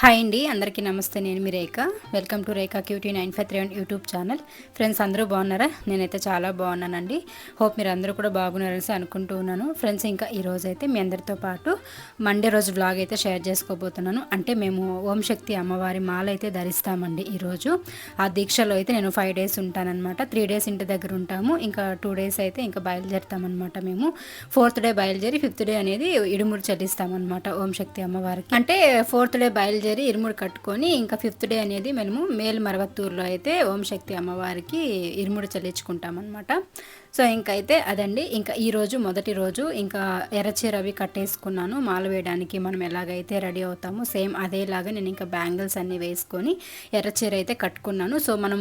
Hi అండి అందరికీ నమస్తే. నేను మీ Rekha. Welcome to Rekha cutie nine five three YouTube channel. Friends అందరూ బాగున్నారా? నేనైతే చాలా బాగున్నానండి. హోప్ మీరు అందరూ కూడా బాగున్నారని అనుకుంటూ ఉన్నాను. ఫ్రెండ్స్ ఇంకా ఈరోజు అయితే మీ అందరితో పాటు మండే రోజు బ్లాగ్ అయితే షేర్ చేసుకోబోతున్నాను. అంటే మేము ఓం శక్తి అమ్మవారి మాల అయితే ధరిస్తామండి ఈరోజు ఆ దీక్షలో అయితే నేను ఫైవ్ డేస్ ఉంటానన్నమాట. త్రీ డేస్ ఇంటి దగ్గర ఉంటాము. ఇంకా టూ డేస్ అయితే ఇంకా బయలుదేరుతామన్నమాట మేము. ఫోర్త్ డే బయలుదేరి ఫిఫ్త్ డే అనేది ఇడుమురు చెల్లిస్తామన్నమాట ఓం శక్తి అమ్మవారికి. అంటే ఫోర్త్ డే బయలుదేరి జరి ఇరుముడు కట్టుకొని ఇంకా ఫిఫ్త్ డే అనేది మేము మేలు మరవత్తూరులో అయితే ఓంశక్తి అమ్మవారికి ఇరుముడు చల్లించుకుంటాం అనమాట సో ఇంకైతే అదండి. ఇంకా ఈరోజు మొదటి రోజు ఇంకా ఎర్రచీర అవి కట్టేసుకున్నాను. మాల వేయడానికి మనం ఎలాగైతే రెడీ అవుతామో సేమ్ అదేలాగా నేను ఇంకా బ్యాంగిల్స్ అన్నీ వేసుకొని ఎర్రచీర అయితే కట్టుకున్నాను. సో మనం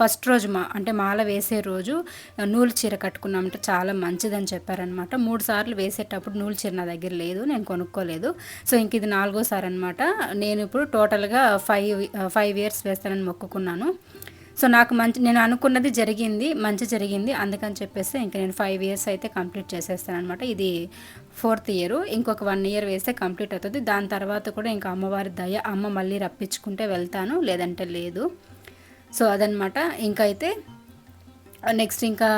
ఫస్ట్ రోజు మా అంటే మాల వేసే రోజు నూలు చీర కట్టుకున్నామంటే చాలా మంచిదని చెప్పారనమాట మూడు సార్లు వేసేటప్పుడు నూలు చీర నా దగ్గర లేదు నేను కొనుక్కోలేదు. సో ఇంక ఇది నాలుగోసారి అనమాట నేను ఇప్పుడు టోటల్గా ఫైవ్ ఫైవ్ ఇయర్స్ వేస్తానని మొక్కుకున్నాను. సో నాకు మంచి నేను అనుకున్నది జరిగింది మంచి జరిగింది. అందుకని చెప్పేసి ఇంకా నేను ఫైవ్ ఇయర్స్ అయితే కంప్లీట్ చేసేస్తాను అనమాట ఇది ఫోర్త్ ఇయర్ ఇంకొక వన్ ఇయర్ వేస్తే కంప్లీట్ అవుతుంది. దాని తర్వాత కూడా ఇంకా అమ్మవారి దయ అమ్మ మళ్ళీ రప్పించుకుంటే వెళ్తాను లేదంటే లేదు. సో అదనమాట ఇంకా అయితే నెక్స్ట్ ఇంకా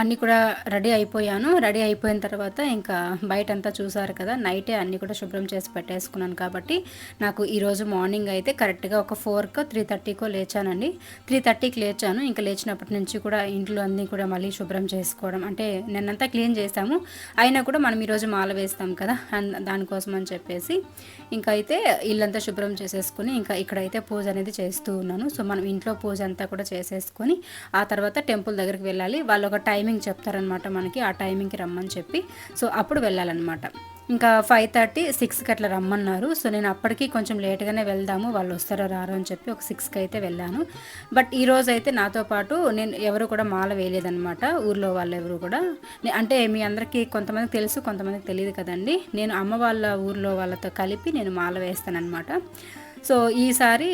అన్నీ కూడా రెడీ అయిపోయాను. రెడీ అయిపోయిన తర్వాత ఇంకా బయట అంతా చూసారు కదా నైటే అన్నీ కూడా శుభ్రం చేసి పెట్టేసుకున్నాను కాబట్టి నాకు ఈరోజు మార్నింగ్ అయితే కరెక్ట్గా ఒక ఫోర్కో త్రీ థర్టీకో లేచానండి. త్రీ థర్టీకి లేచాను. ఇంకా లేచినప్పటి నుంచి కూడా ఇంట్లో అన్నీ కూడా మళ్ళీ శుభ్రం చేసుకోవడం అంటే నిన్నంతా క్లీన్ చేసాము అయినా కూడా మనం ఈరోజు మాల వేస్తాం కదా దానికోసం అని చెప్పేసి. ఇంకా అయితే ఇల్లంతా శుభ్రం చేసేసుకుని ఇంకా ఇక్కడైతే పూజ అనేది చేస్తూ ఉన్నాను. సో మనం ఇంట్లో పూజ అంతా కూడా చేసేసుకొని ఆ తర్వాత టెంపుల్ దగ్గరికి వెళ్ళాలి. వాళ్ళు ఒక టైం టైమింగ్ చెప్తారనమాట మనకి ఆ టైమింగ్కి రమ్మని చెప్పి. సో అప్పుడు వెళ్ళాలన్నమాట. ఇంకా ఫైవ్ థర్టీ సిక్స్కి అట్లా రమ్మన్నారు. సో నేను అప్పటికి కొంచెం లేట్గానే వెళ్దాము వాళ్ళు వస్తారో రారో అని చెప్పి ఒక సిక్స్కి అయితే వెళ్ళాను. బట్ ఈ రోజు అయితే నాతో పాటు నేను ఎవరు కూడా మాల వేయలేదనమాట ఊర్లో వాళ్ళు ఎవరు కూడా. అంటే మీ అందరికీ కొంతమందికి తెలుసు కొంతమందికి తెలియదు కదండి. నేను అమ్మ వాళ్ళ ఊర్లో వాళ్ళతో కలిపి నేను మాల వేస్తానమాట సో ఈసారి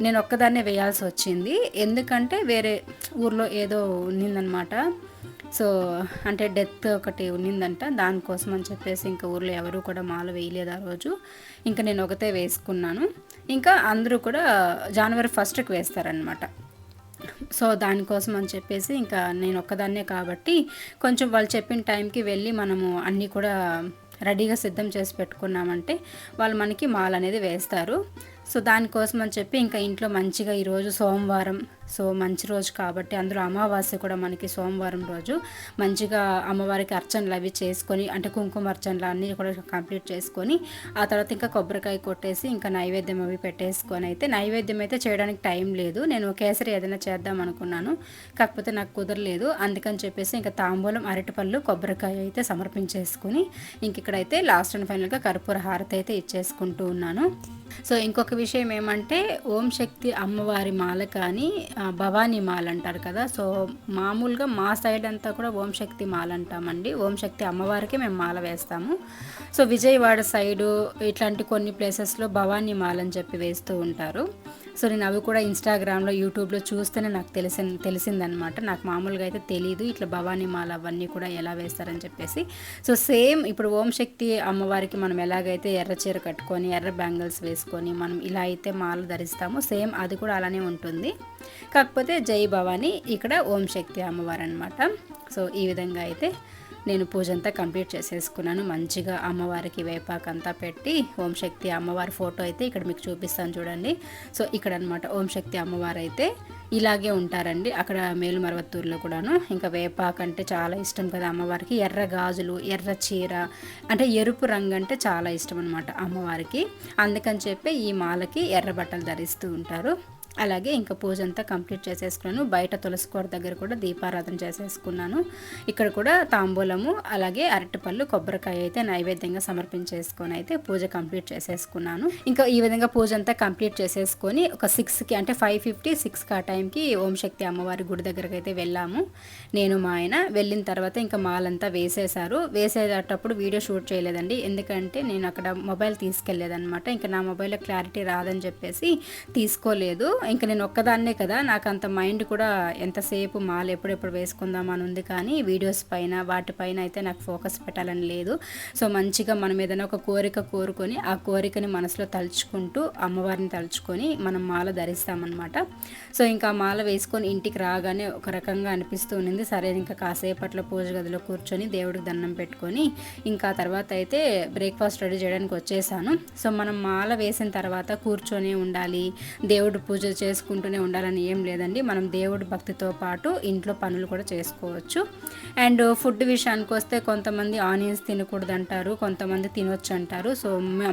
నేను ఒక్కదాన్నే వేయాల్సి వచ్చింది. ఎందుకంటే వేరే ఊర్లో ఏదో ఉన్నిందనమాట. సో అంటే డెత్ ఒకటి ఉన్నిందంట. దానికోసం అని చెప్పేసి ఇంకా ఊర్లో ఎవరు కూడా మాల వేయలేదు ఆ రోజు. ఇంకా నేను ఒకతే వేసుకున్నాను. ఇంకా అందరూ కూడా జనవరి ఫస్ట్కి వేస్తారనమాట. సో దానికోసం అని చెప్పేసి ఇంకా నేను ఒక్కదాన్నే కాబట్టి కొంచెం వాళ్ళు చెప్పిన టైంకి వెళ్ళి మనము అన్నీ కూడా రెడీగా సిద్ధం చేసి పెట్టుకున్నామంటే వాళ్ళు మనకి మాల్ అనేది వేస్తారు. సో దానికోసం అని చెప్పి ఇంకా ఇంట్లో మంచిగా ఈరోజు సోమవారం సో మంచి రోజు కాబట్టి అందులో అమావాస్య కూడా మనకి సోమవారం రోజు మంచిగా అమ్మవారికి అర్చనలు అవి చేసుకొని అంటే కుంకుమ అర్చనలు అన్నీ కూడా కంప్లీట్ చేసుకొని ఆ తర్వాత ఇంకా కొబ్బరికాయ కొట్టేసి ఇంకా నైవేద్యం అవి పెట్టేసుకొని అయితే నైవేద్యం అయితే చేయడానికి టైం లేదు. నేను కేసరి ఏదైనా చేద్దాం అనుకున్నాను. కాకపోతే నాకు కుదరలేదు. అందుకని చెప్పేసి ఇంకా తాంబూలం అరటిపళ్ళు కొబ్బరికాయ అయితే సమర్పించేసుకుని ఇంక ఇక్కడైతే లాస్ట్ అండ్ ఫైనల్గా కర్పూర హారతి అయితే ఇచ్చేసుకుంటూ ఉన్నాను. సో ఇంకొక విషయం ఏమంటే ఓం శక్తి అమ్మవారి మాల కానీ భవానీ మాల అంటారు కదా. సో మామూలుగా మా సైడ్ అంతా కూడా ఓం శక్తి అంటామండి. ఓం శక్తి అమ్మవారికి మేము మాల వేస్తాము. సో విజయవాడ సైడు ఇట్లాంటి కొన్ని ప్లేసెస్లో భవానీ మాల అని చెప్పి వేస్తూ ఉంటారు. సో నేను అవి కూడా ఇన్స్టాగ్రామ్లో యూట్యూబ్లో చూస్తేనే నాకు తెలిసి తెలిసిందనమాట నాకు మామూలుగా అయితే తెలియదు ఇట్లా భవానీ మాల అవన్నీ కూడా ఎలా వేస్తారని చెప్పేసి. సో సేమ్ ఇప్పుడు ఓం శక్తి అమ్మవారికి మనం ఎలాగైతే ఎర్ర చీర కట్టుకొని ఎర్ర బ్యాంగిల్స్ వేసుకొని మనం ఇలా అయితే మాల ధరిస్తామో సేమ్ అది కూడా అలానే ఉంటుంది. కాకపోతే జై భవానీ ఇక్కడ ఓం శక్తి అమ్మవారు అనమాట సో ఈ విధంగా అయితే నేను పూజ అంతా కంప్లీట్ చేసేసుకున్నాను. మంచిగా అమ్మవారికి వేపాకంతా పెట్టి ఓం శక్తి అమ్మవారి ఫోటో అయితే ఇక్కడ మీకు చూపిస్తాను చూడండి. సో ఇక్కడ అనమాట ఓం శక్తి అమ్మవారు అయితే ఇలాగే ఉంటారండి. అక్కడ మేలుమరవత్తూరులో కూడాను. ఇంకా వేపాకు అంటే చాలా ఇష్టం కదా అమ్మవారికి. ఎర్ర గాజులు ఎర్ర చీర అంటే ఎరుపు రంగు అంటే చాలా ఇష్టం అనమాట అమ్మవారికి. అందుకని చెప్పి ఈ మాలకి ఎర్ర బట్టలు ధరిస్తూ ఉంటారు. అలాగే ఇంకా పూజ అంతా కంప్లీట్ చేసేసుకున్నాను. బయట తులసి తులసికోట దగ్గర కూడా దీపారాధన చేసేసుకున్నాను. ఇక్కడ కూడా తాంబూలము అలాగే అరటిపళ్ళు కొబ్బరికాయ అయితే నైవేద్యంగా సమర్పించేసుకొని అయితే పూజ కంప్లీట్ చేసేసుకున్నాను. ఇంకా ఈ విధంగా పూజ అంతా కంప్లీట్ చేసేసుకొని ఒక సిక్స్కి అంటే ఫైవ్ ఫిఫ్టీ సిక్స్కి ఆ టైంకి ఓం శక్తి అమ్మవారి గుడి దగ్గరకు అయితే వెళ్ళాము. నేను మా ఆయన వెళ్ళిన తర్వాత ఇంకా మాలంతా వేసేశారు. వేసేటప్పుడు వీడియో షూట్ చేయలేదండి. ఎందుకంటే నేను అక్కడ మొబైల్ తీసుకెళ్ళేదనమాట ఇంకా నా మొబైల్లో క్లారిటీ రాదని చెప్పేసి తీసుకోలేదు. ఇంకా నేను ఒక్కదాన్నే కదా నాకు అంత మైండ్ కూడా ఎంతసేపు మాల ఎప్పుడెప్పుడు వేసుకుందాం అని ఉంది కానీ వీడియోస్ పైన వాటిపైన అయితే నాకు ఫోకస్ పెట్టాలని లేదు. సో మంచిగా మనం ఏదైనా ఒక కోరిక కోరుకొని ఆ కోరికని మనసులో తలుచుకుంటూ అమ్మవారిని తలుచుకొని మనం మాల ధరిస్తామన్నమాట. సో ఇంకా మాల వేసుకొని ఇంటికి రాగానే ఒక రకంగా అనిపిస్తూ ఉన్నింది సరే ఇంకా కాసేపట్లో పూజ గదిలో కూర్చొని దేవుడికి దండం పెట్టుకొని ఇంకా తర్వాత అయితే బ్రేక్ఫాస్ట్ రెడీ చేయడానికి వచ్చేసాను. సో మనం మాల వేసిన తర్వాత కూర్చొని ఉండాలి దేవుడు పూజ చేసుకుంటూనే ఉండాలని ఏం లేదండి. మనం దేవుడి భక్తితో పాటు ఇంట్లో పనులు కూడా చేసుకోవచ్చు. అండ్ ఫుడ్ విషయానికి వస్తే కొంతమంది ఆనియన్స్ తినకూడదు అంటారు కొంతమంది తినొచ్చు అంటారు. సో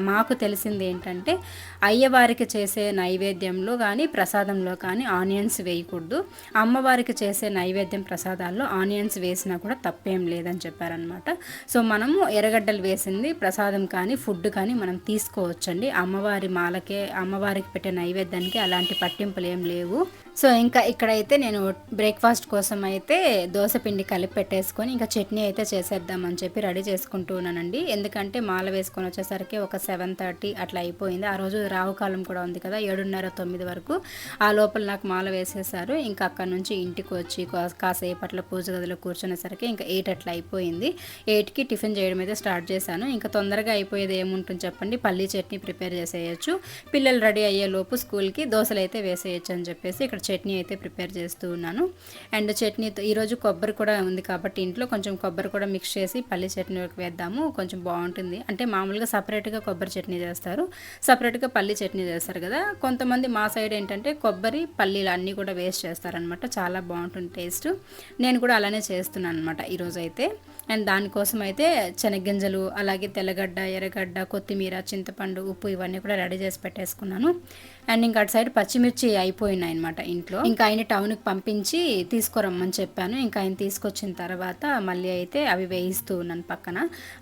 మాకు తెలిసింది ఏంటంటే అయ్యవారికి చేసే నైవేద్యంలో కానీ ప్రసాదంలో కానీ ఆనియన్స్ వేయకూడదు. అమ్మవారికి చేసే నైవేద్యం ప్రసాదాల్లో ఆనియన్స్ వేసినా కూడా తప్పేం లేదని చెప్పారనమాట సో మనము ఎర్రగడ్డలు వేసింది ప్రసాదం కానీ ఫుడ్ కానీ మనం తీసుకోవచ్చండి. అమ్మవారి మాలకే అమ్మవారికి పెట్టే నైవేద్యానికి అలాంటి పట్టింపులు ఏం లేవు. సో ఇంకా ఇక్కడైతే నేను బ్రేక్ఫాస్ట్ కోసం అయితే దోశ పిండి కలిపి పెట్టేసుకొని ఇంకా చట్నీ అయితే చేసేద్దామని చెప్పి రెడీ చేసుకుంటూ ఉన్నానండి ఎందుకంటే మాల వేసుకొని వచ్చేసరికి ఒక సెవెన్ థర్టీ అట్లా అయిపోయింది. ఆ రోజు రావుకాలం కూడా ఉంది కదా ఏడున్నర తొమ్మిది వరకు. ఆ లోపల నాకు మాల వేసేసారు. ఇంకా అక్కడ నుంచి ఇంటికి వచ్చి కాసేపు అట్లా పూజ గదిలో కూర్చునేసరికి ఇంకా ఎయిట్ అట్లా అయిపోయింది. ఎయిట్కి టిఫిన్ చేయడం అయితే స్టార్ట్ చేశాను. ఇంకా తొందరగా అయిపోయేది ఏముంటుంది చెప్పండి? పల్లీ చట్నీ ప్రిపేర్ చేసేయచ్చు. పిల్లలు రెడీ అయ్యే లోపు స్కూల్కి దోశలు అయితే వేసేయచ్చు అని చెప్పేసి ఇక్కడ చట్నీ అయితే ప్రిపేర్ చేస్తూ ఉన్నాను. అండ్ చట్నీతో ఈరోజు కొబ్బరి కూడా ఉంది కాబట్టి ఇంట్లో కొంచెం కొబ్బరి కూడా మిక్స్ చేసి పల్లి చట్నీలోకి వేద్దాము. కొంచెం బాగుంటుంది. అంటే మామూలుగా సపరేట్గా కొబ్బరి చట్నీ చేస్తారు. సపరేట్గా పల్లి చట్నీ చేస్తారు కదా. కొంతమంది మా సైడ్ ఏంటంటే కొబ్బరి పల్లీలు అన్నీ కూడా వేస్ట్ చేస్తారనమాట చాలా బాగుంటుంది టేస్ట్ నేను కూడా అలానే చేస్తున్నాను అనమాట ఈరోజు అయితే. అండ్ దానికోసం అయితే శనగ్గింజలు అలాగే తెల్లగడ్డ ఎర్రగడ్డ కొత్తిమీర చింతపండు ఉప్పు ఇవన్నీ కూడా రెడీ చేసి పెట్టేసుకున్నాను. అండ్ ఇంకా అటు సైడ్ పచ్చిమిర్చి అయిపోయినాయి అనమాట ఇంట్లో. ఇంకా ఆయన టౌన్కి పంపించి తీసుకురమ్మని చెప్పాను. ఇంకా ఆయన తీసుకొచ్చిన తర్వాత మళ్ళీ అయితే అవి వేయిస్తూ ఉన్నాను పక్కన.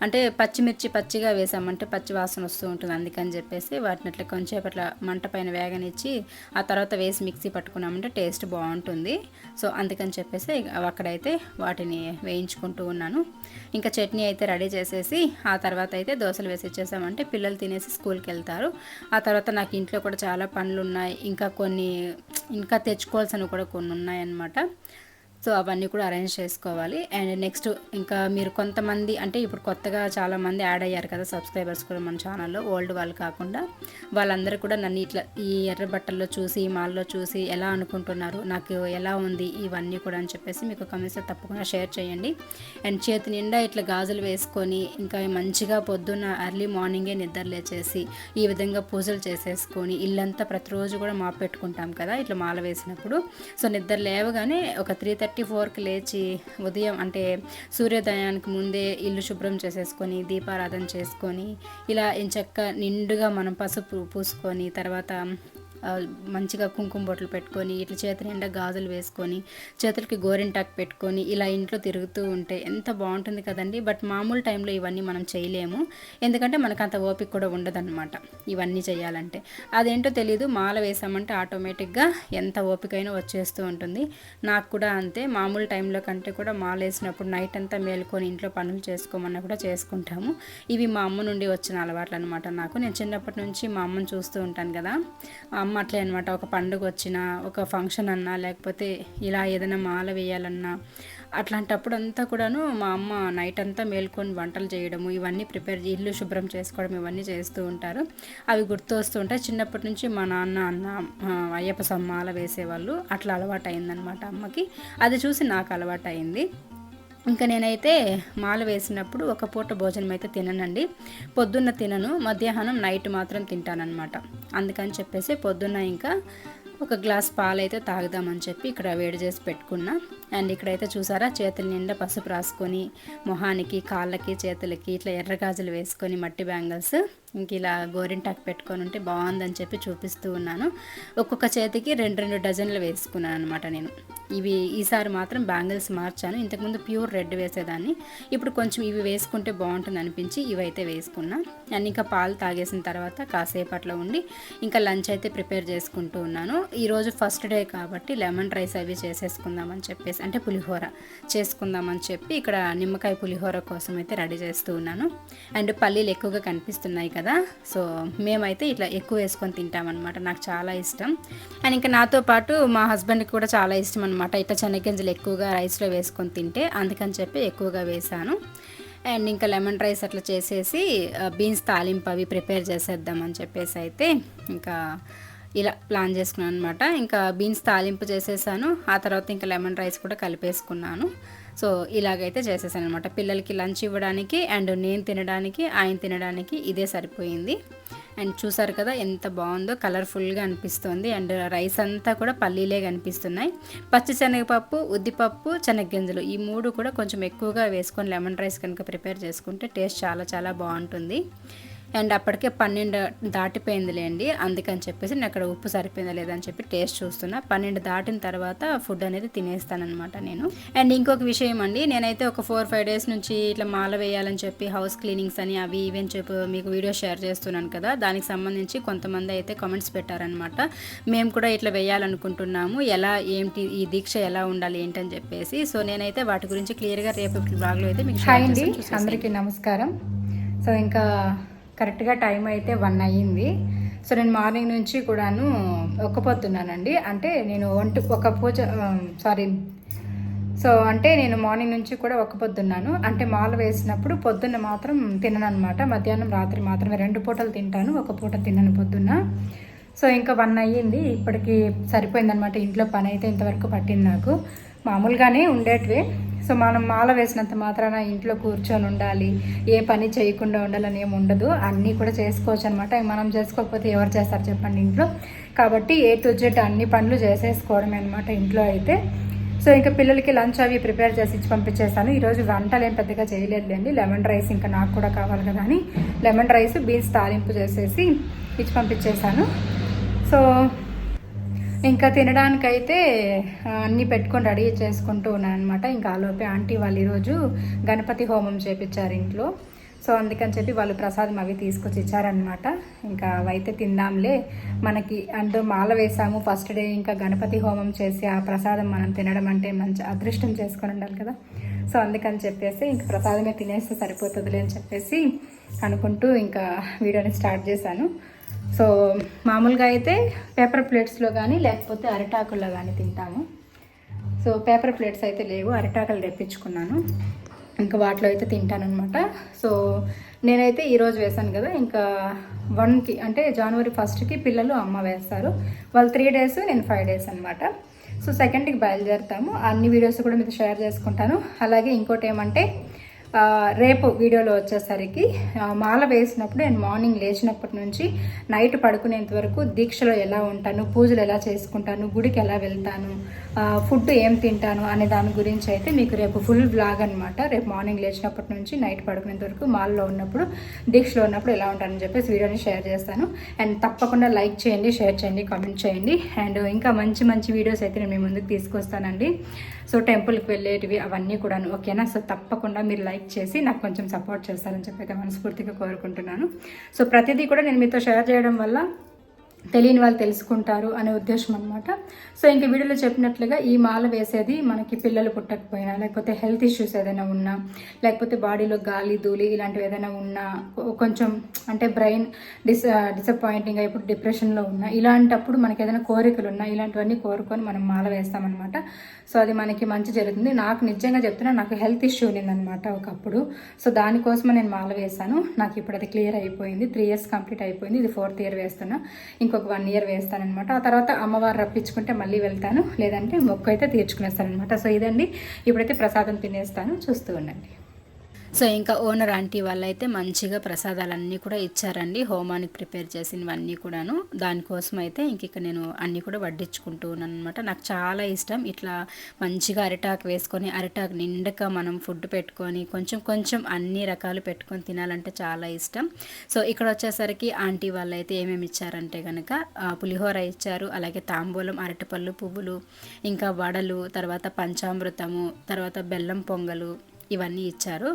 అంటే పచ్చిమిర్చి పచ్చిగా వేసామంటే పచ్చి వాసన వస్తూ ఉంటుంది అందుకని చెప్పేసి వాటిని అట్లా కొంచెం అట్లా మంట పైన వేగనిచ్చి ఆ తర్వాత వేసి మిక్సీ పట్టుకున్నామంటే టేస్ట్ బాగుంటుంది. సో అందుకని చెప్పేసి అక్కడైతే వాటిని వేయించుకుంటూ ఉన్నాను. ఇంకా చట్నీ అయితే రెడీ చేసేసి ఆ తర్వాత అయితే దోశలు వేసి ఇచ్చేసామంటే పిల్లలు తినేసి స్కూల్కి వెళ్తారు. ఆ తర్వాత నాకు ఇంట్లో కూడా చాలా పనులు ఉన్నాయి ఇంకా కొన్ని ఇంకా తెచ్చుకోవాల్సినవి కూడా కొన్ని ఉన్నాయన్నమాట సో అవన్నీ కూడా అరేంజ్ చేసుకోవాలి. అండ్ నెక్స్ట్ ఇంకా మీరు కొంతమంది అంటే ఇప్పుడు కొత్తగా చాలామంది యాడ్ అయ్యారు కదా సబ్స్క్రైబర్స్ కూడా మన ఛానల్లో ఓల్డ్ వాళ్ళు కాకుండా. వాళ్ళందరూ కూడా నన్ను ఇట్లా ఈ ఎర్ర బట్టల్లో చూసి మాల్లో చూసి ఎలా అనుకుంటున్నారు నాకు ఎలా ఉంది ఇవన్నీ కూడా అని చెప్పేసి మీకు కమెంట్స్లో తప్పకుండా షేర్ చేయండి. అండ్ చేతి నిండా ఇట్లా గాజులు వేసుకొని ఇంకా మంచిగా పొద్దున్న ఎర్లీ మార్నింగే నిద్ర లేచేసి ఈ విధంగా పూజలు చేసేసుకొని ఇల్లంతా ప్రతిరోజు కూడా మాపెట్టుకుంటాం పెట్టుకుంటాం కదా ఇట్లా మాల వేసినప్పుడు. సో నిద్ర లేవగానే ఒక త్రీ థర్టీ థర్టీ ఫోర్కి లేచి ఉదయం అంటే సూర్యోదయానికి ముందే ఇల్లు శుభ్రం చేసేసుకొని దీపారాధన చేసుకొని ఇలా ఇంచక్క నిండుగా మనం పసుపు పూసుకొని తర్వాత మంచిగా కుంకుమ బొట్లు పెట్టుకొని ఇట్లా చేతి నిండా గాజులు వేసుకొని చేతులకి గోరింటాకు పెట్టుకొని ఇలా ఇంట్లో తిరుగుతూ ఉంటే ఎంత బాగుంటుంది కదండి. బట్ మామూలు టైంలో ఇవన్నీ మనం చేయలేము. ఎందుకంటే మనకు అంత ఓపిక కూడా ఉండదన్నమాట ఇవన్నీ చేయాలంటే. అదేంటో తెలియదు మాల వేసామంటే ఆటోమేటిక్గా ఎంత ఓపికైనా వచ్చేస్తూ ఉంటుంది. నాకు కూడా అంతే మామూలు టైంలో కంటే కూడా మాల వేసినప్పుడు నైట్ అంతా మేలుకొని ఇంట్లో పనులు చేసుకోమన్నా కూడా చేసుకుంటాము. ఇవి మా అమ్మ నుండి వచ్చిన అలవాట్లు అనమాట నాకు. నేను చిన్నప్పటి నుంచి మా అమ్మని చూస్తూ ఉంటాను కదా. అమ్మ అట్లే అనమాట ఒక పండుగ వచ్చినా ఒక ఫంక్షన్ అన్నా లేకపోతే ఇలా ఏదైనా మాల వేయాలన్నా అట్లాంటప్పుడు అంతా కూడాను మా అమ్మ నైట్ అంతా మేల్కొని వంటలు చేయడము ఇవన్నీ ప్రిపేర్ ఇల్లు శుభ్రం చేసుకోవడం ఇవన్నీ చేస్తూ ఉంటారు. అవి గుర్తు వస్తూ ఉంటాయి. చిన్నప్పటి నుంచి మా నాన్న అన్న అయ్యప్ప సమ్మాల వేసేవాళ్ళు. అట్లా అలవాటు అయిందనమాట అమ్మకి. అది చూసి నాకు అలవాటు అయింది ఇంకా నేనైతే మాల వేసినప్పుడు ఒక పూట భోజనం అయితే తిననండి. పొద్దున్న తినను మధ్యాహ్నం నైట్ మాత్రం తింటానన్నమాట. అందుకని చెప్పేసి పొద్దున్న ఇంకా ఒక గ్లాస్ పాలైతే తాగుదామని చెప్పి ఇక్కడ వేడి చేసి పెట్టుకున్నా. అండ్ ఇక్కడైతే చూసారా చేతుల నిండా పసుపు రాసుకొని మొహానికి కాళ్ళకి చేతులకి ఇట్లా ఎర్ర గాజులు వేసుకొని మట్టి బ్యాంగిల్స్ ఇంక ఇలా గోరింటాకు పెట్టుకొని ఉంటే బాగుందని చెప్పి చూపిస్తూ ఉన్నాను. ఒక్కొక్క చేతికి రెండు రెండు డజన్లు వేసుకున్నాను అనమాట నేను. ఇవి ఈసారి మాత్రం బ్యాంగిల్స్ మార్చాను. ఇంతకుముందు ప్యూర్ రెడ్ వేసేదాన్ని. ఇప్పుడు కొంచెం ఇవి వేసుకుంటే బాగుంటుంది అనిపించి ఇవైతే వేసుకున్నా. అండ్ ఇంకా పాలు తాగేసిన తర్వాత కాసేపట్లో ఉండి ఇంకా లంచ్ అయితే ప్రిపేర్ చేసుకుంటూ ఉన్నాను. ఈరోజు ఫస్ట్ డే కాబట్టి లెమన్ రైస్ అవి చేసేసుకుందామని చెప్పేసి అంటే పులిహోర చేసుకుందామని చెప్పి ఇక్కడ నిమ్మకాయ పులిహోర కోసం అయితే రెడీ చేస్తూ ఉన్నాను. అండ్ పల్లీలు ఎక్కువగా కనిపిస్తున్నాయి కదా సో మేమైతే ఇట్లా ఎక్కువ వేసుకొని తింటామన్నమాట. నాకు చాలా ఇష్టం. అండ్ ఇంకా నాతో పాటు మా హస్బెండ్కి కూడా చాలా ఇష్టం అనమాట ఇట్లా శనగగింజలు ఎక్కువగా రైస్లో వేసుకొని తింటే అందుకని చెప్పి ఎక్కువగా వేశాను అండ్ ఇంకా లెమన్ రైస్ అట్లా చేసేసి బీన్స్ తాలింపు అవి ప్రిపేర్ చేసేద్దామని చెప్పేసి అయితే ఇంకా ఇలా ప్లాన్ చేసుకున్నాను అనమాట ఇంకా బీన్స్ తాలింపు చేసేసాను. ఆ తర్వాత ఇంకా లెమన్ రైస్ కూడా కలిపేసుకున్నాను. సో ఇలాగైతే చేసేసాను అనమాట పిల్లలకి లంచ్ ఇవ్వడానికి అండ్ నేను తినడానికి ఆయన తినడానికి ఇదే సరిపోయింది. అండ్ చూసారు కదా ఎంత బాగుందో కలర్ఫుల్గా అనిపిస్తుంది. అండ్ రైస్ అంతా కూడా పల్లీలే కనిపిస్తున్నాయి. పచ్చి శనగపప్పు ఉద్దిపప్పు శనగగింజలు ఈ మూడు కూడా కొంచెం ఎక్కువగా వేసుకొని లెమన్ రైస్ కనుక ప్రిపేర్ చేసుకుంటే టేస్ట్ చాలా చాలా బాగుంటుంది. అండ్ అప్పటికే పన్నెండు దాటిపోయిందిలేండి. అందుకని చెప్పేసి నేను అక్కడ ఉప్పు సరిపోయిందా లేదని చెప్పి టేస్ట్ చూస్తున్నా. పన్నెండు దాటిన తర్వాత ఫుడ్ అనేది తినేస్తానమాట నేను. అండ్ ఇంకొక విషయం అండి నేనైతే ఒక ఫోర్ ఫైవ్ డేస్ నుంచి ఇట్లా మాల వేయాలని చెప్పి హౌస్ క్లీనింగ్స్ అని అవి ఇవి అని చెప్పి మీకు వీడియో షేర్ చేస్తున్నాను కదా దానికి సంబంధించి కొంతమంది అయితే కామెంట్స్ పెట్టారనమాట మేము కూడా ఇట్లా వేయాలనుకుంటున్నాము. ఎలా ఏంటి ఈ దీక్ష ఎలా ఉండాలి ఏంటని చెప్పేసి. సో నేనైతే వాటి గురించి క్లియర్గా రేపు బ్లాగ్లో అయితే మీకు హాయ్ అండి అందరికీ నమస్కారం. సో ఇంకా కరెక్ట్గా టైం అయితే వన్ అయ్యింది. సో నేను మార్నింగ్ నుంచి కూడాను ఒక్కపోతున్నానండి అంటే నేను ఒంటి ఒక పూజ సారీ. సో అంటే నేను మార్నింగ్ నుంచి కూడా ఒక్క పొద్దున్నాను అంటే మాల వేసినప్పుడు పొద్దున్న మాత్రం తినను అనమాట మధ్యాహ్నం రాత్రి మాత్రమే రెండు పూటలు తింటాను ఒక పూట తినను పొద్దున్న. సో ఇంకా వన్ అయ్యింది. ఇప్పటికి సరిపోయిందనమాట ఇంట్లో పని అయితే ఇంతవరకు పట్టింది నాకు. మామూలుగానే ఉండేటివే. సో మనం మాల వేసినంత మాత్రాన ఇంట్లో కూర్చొని ఉండాలి ఏ పని చేయకుండా ఉండాలని ఏమి ఉండదు. అన్నీ కూడా చేసుకోవచ్చు అనమాట మనం చేసుకోకపోతే ఎవరు చేస్తారు చెప్పండి ఇంట్లో. కాబట్టి ఏ టు జెడ్ అన్ని పనులు చేసేసుకోవడమే అనమాట ఇంట్లో అయితే. సో ఇంకా పిల్లలకి లంచ్ అవి ప్రిపేర్ చేసి ఇచ్చి పంపించేస్తాను. ఈరోజు వంటలు ఏం పెద్దగా చేయలేదులేండి. లెమన్ రైస్ ఇంకా నాకు కూడా కావాలి కదా అని లెమన్ రైస్ బీన్స్ తాలింపు చేసేసి ఇచ్చి పంపించేశాను సో ఇంకా తినడానికైతే అన్నీ పెట్టుకొని రెడీ చేసుకుంటూ ఉన్నాను అనమాట ఇంకా ఆలోపే ఆంటీ వాళ్ళు ఈరోజు గణపతి హోమం చేపించారు ఇంట్లో. సో అందుకని చెప్పి వాళ్ళు ప్రసాదం అవి తీసుకొచ్చి ఇచ్చారనమాట ఇంకా అవైతే తిందాంలే. మనకి అంటూ మాల వేసాము ఫస్ట్ డే. ఇంకా గణపతి హోమం చేసి ఆ ప్రసాదం మనం తినడం అంటే మంచి అదృష్టం చేసుకొని ఉండాలి కదా. సో అందుకని చెప్పేసి ఇంక ప్రసాదమే తినేస్తే సరిపోతుందిలే అని చెప్పేసి అనుకుంటూ ఇంకా వీడియోని స్టార్ట్ చేశాను. సో మామూలుగా అయితే పేపర్ ప్లేట్స్లో కానీ లేకపోతే అరిటాకుల్లో కానీ తింటాము. సో పేపర్ ప్లేట్స్ అయితే లేవు అరిటాకులు తెప్పించుకున్నాను. ఇంకా వాటిలో అయితే తింటానమాట సో నేనైతే ఈరోజు వేశాను కదా ఇంకా వన్కి అంటే జనవరి ఫస్ట్కి పిల్లలు అమ్మ వేస్తారు. వాళ్ళు త్రీ డేస్ నేను ఫైవ్ డేస్ అనమాట సో సెకండ్కి బయలుదేరుతాము. అన్ని వీడియోస్ కూడా మీతో షేర్ చేసుకుంటాను. అలాగే ఇంకోటి ఏమంటే రేపు వీడియోలో వచ్చేసరికి మాల వేసినప్పుడు నేను మార్నింగ్ లేచినప్పటి నుంచి నైట్ పడుకునేంత వరకు దీక్షలో ఎలా ఉంటాను పూజలు ఎలా చేసుకుంటాను గుడికి ఎలా వెళ్తాను ఫుడ్ ఏం తింటాను అనే దాని గురించి అయితే మీకు రేపు ఫుల్ బ్లాగ్ అనమాట రేపు మార్నింగ్ లేచినప్పటి నుంచి నైట్ పడుకునేంత వరకు మాల్లో ఉన్నప్పుడు దీక్షలో ఉన్నప్పుడు ఎలా ఉంటానని చెప్పేసి వీడియోని షేర్ చేస్తాను. అండ్ తప్పకుండా లైక్ చేయండి షేర్ చేయండి కామెంట్ చేయండి. అండ్ ఇంకా మంచి మంచి వీడియోస్ అయితే నేను మీ ముందుకు తీసుకొస్తానండి. సో టెంపుల్కి వెళ్ళేటివి అవన్నీ కూడాను ఓకేనా సో తప్పకుండా మీరు లైక్ చేసి నాకు కొంచెం సపోర్ట్ చేస్తారని చెప్పి అయితే మనస్ఫూర్తిగా కోరుకుంటున్నాను. సో ప్రతిదీ కూడా నేను మీతో షేర్ చేయడం వల్ల తెలియని వాళ్ళు తెలుసుకుంటారు అనే ఉద్దేశం అనమాట సో ఇంక వీడియోలో చెప్పినట్లుగా ఈ మాల వేసేది మనకి పిల్లలు పుట్టకపోయినా లేకపోతే హెల్త్ ఇష్యూస్ ఏదైనా ఉన్నా లేకపోతే బాడీలో గాలి ధూళి ఇలాంటివి ఏదైనా ఉన్నా కొంచెం అంటే బ్రెయిన్ డిస్ డిసప్పాయింటింగ్ ఇప్పుడు డిప్రెషన్లో ఉన్నా ఇలాంటప్పుడు మనకి ఏదైనా కోరికలు ఉన్నా ఇలాంటివన్నీ కోరుకొని మనం మాల వేస్తామన్నమాట. సో అది మనకి మంచి జరుగుతుంది. నాకు నిజంగా చెప్తున్నా నాకు హెల్త్ ఇష్యూ ఉన్నిందనమాట ఒకప్పుడు. సో దానికోసమే నేను మాల వేశాను. నాకు ఇప్పుడు అది క్లియర్ అయిపోయింది. త్రీ ఇయర్స్ కంప్లీట్ అయిపోయింది. ఇది ఫోర్త్ ఇయర్ వేస్తున్నా. ఇంకొక వన్ ఇయర్ వేస్తానమాట ఆ తర్వాత అమ్మవారు రప్పించుకుంటే మళ్ళీ వెళ్తాను. లేదంటే మొక్క అయితే తీర్చుకునేస్తానమాట సో ఇదండి. ఇప్పుడైతే ప్రసాదం తినేస్తాను. చూస్తూ ఉండండి. సో ఇంకా ఓనర్ ఆంటీ వాళ్ళైతే మంచిగా ప్రసాదాలన్నీ కూడా ఇచ్చారండి. హోమానికి ప్రిపేర్ చేసినవన్నీ కూడాను. దానికోసం అయితే ఇంక నేను అన్నీ కూడా వడ్డించుకుంటూ ఉన్నాను అనమాట నాకు చాలా ఇష్టం ఇట్లా మంచిగా అరిటాకు వేసుకొని అరిటాకు నిండక మనం ఫుడ్ పెట్టుకొని కొంచెం కొంచెం అన్ని రకాలు పెట్టుకొని తినాలంటే చాలా ఇష్టం. సో ఇక్కడ వచ్చేసరికి ఆంటీ వాళ్ళు అయితే ఏమేమి ఇచ్చారంటే కనుక పులిహోర ఇచ్చారు అలాగే తాంబూలం అరటిపళ్ళు పువ్వులు ఇంకా వడలు తర్వాత పంచామృతము తర్వాత బెల్లం పొంగలు ఇవన్నీ ఇచ్చారు.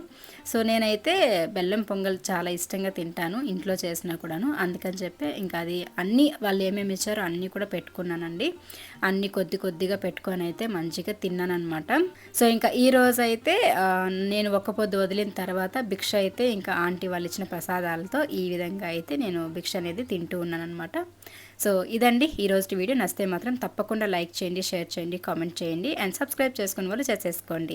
సో నేనైతే బెల్లం పొంగల్ చాలా ఇష్టంగా తింటాను ఇంట్లో చేసినా కూడాను. అందుకని చెప్పి ఇంకా అది అన్నీ వాళ్ళు ఏమేమి ఇచ్చారో అన్నీ కూడా పెట్టుకున్నానండి. అన్నీ కొద్ది కొద్దిగా పెట్టుకొని అయితే మంచిగా తిన్నానమాట సో ఇంకా ఈ రోజు అయితే నేను ఒక్క పొద్దు వదిలిన తర్వాత భిక్ష అయితే ఇంకా ఆంటీ వాళ్ళు ఇచ్చిన ప్రసాదాలతో ఈ విధంగా అయితే నేను భిక్ష అనేది తింటూ ఉన్నానమాట సో ఇదండి ఈ రోజు వీడియో. నచ్చితే మాత్రం తప్పకుండా లైక్ చేయండి షేర్ చేయండి కామెంట్ చేయండి. అండ్ సబ్స్క్రైబ్ చేసుకుని వాళ్ళు చేసేసుకోండి.